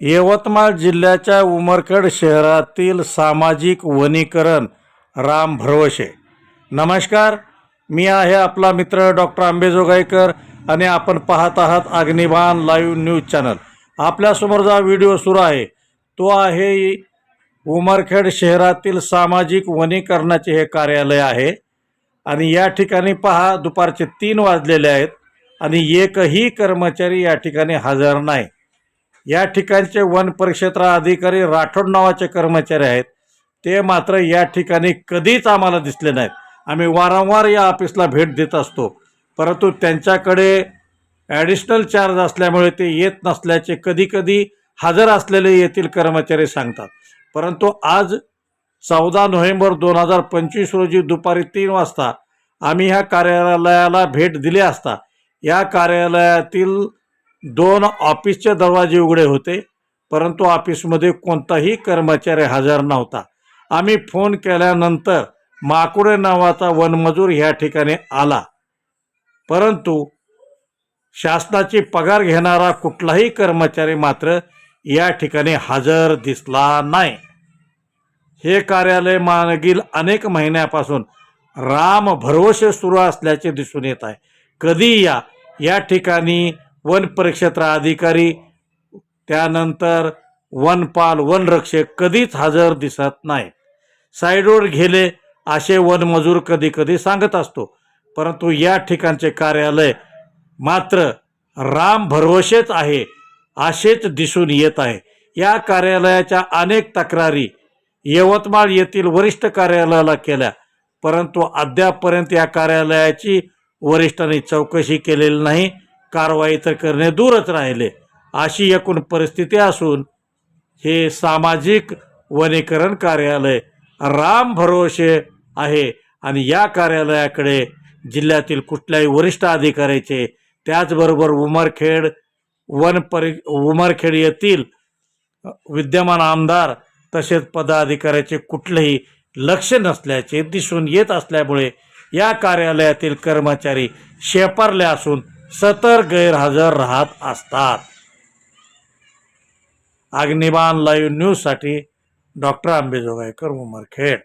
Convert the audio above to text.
यवतमाळ जिल्ह्याच्या उमरखेड शहरातील सामाजिक वनीकरण राम भरवशे. नमस्कार मी आहे आपला मित्र डॉक्टर आंबेजोगाईकर आणि आपण पाहत आहात अग्निबाण लाईव्ह न्यूज चॅनल. आपल्यासमोर जो व्हिडिओ सुरू आहे तो आहे उमरखेड शहरातील सामाजिक वनीकरणाचे हे कार्यालय आहे. आणि या ठिकाणी पहा दुपारचे तीन वाजलेले आहेत आणि एकही कर्मचारी या ठिकाणी हजर नाही. या ठिकाणचे वन परिक्षेत्र अधिकारी राठोड नावाचे कर्मचारी आहेत. ते मात्र या ठिकाणी कधीच आम्हाला दिसले नाहीत. आम्ही वारंवार या ऑफिसला भेट देत असतो. परंतु त्यांच्याकडे ॲडिशनल चार्ज असल्यामुळे ते येत नसल्याचे कधीकधी हजर असलेले येथील कर्मचारी सांगतात. परंतु आज चौदा नोव्हेंबर दोन हजार पंचवीस रोजी दुपारी तीन वाजता आम्ही ह्या कार्यालयाला भेट दिली असता. या कार्यालयातील दोन ऑफिसचे दरवाजे उघडे होते परंतु ऑफिसमध्ये कोणताही कर्मचारी हजर नव्हता. आम्ही फोन केल्यानंतर माकुडे नावाचा वनमजूर ह्या ठिकाणी आला. परंतु शासनाची पगार घेणारा कुठलाही कर्मचारी मात्र या ठिकाणी हजर दिसला नाही. हे कार्यालय मागील अनेक महिन्यापासून राम भरवसे सुरू असल्याचे दिसून येत आहे. कधी या या ठिकाणी वन परिक्षेत्र अधिकारी त्यानंतर वनपाल वनरक्षक कधीच हजर दिसत नाही साईडवर गेले असे वनमजूर कधी कधी सांगत असतो. परंतु या ठिकाणचे कार्यालय मात्र राम भरवशेच आहे असेच दिसून येत आहे. या कार्यालयाच्या अनेक तक्रारी यवतमाळ येथील वरिष्ठ कार्यालयाला केल्या परंतु अद्यापपर्यंत या कार्यालयाची वरिष्ठांनी चौकशी केलेली नाही. कारवाई तर करणे दूरच राहिले. अशी एकूण परिस्थिती असून हे सामाजिक वनीकरण कार्यालय राम भरोसे आहे आणि या कार्यालयाकडे जिल्ह्यातील कुठल्याही वरिष्ठ अधिकाऱ्याचे त्याचबरोबर उमरखेड वन परि उमरखेड येथील विद्यमान आमदार तसेच पदाधिकाऱ्याचे कुठलेही लक्ष नसल्याचे दिसून येत असल्यामुळे या कार्यालयातील कर्मचारी शेपारले असून सतर गैरहजर राहत असतात. अग्निबाण लाईव्ह न्यूजसाठी डॉक्टर आंबेजोगाईकर उमरखेड.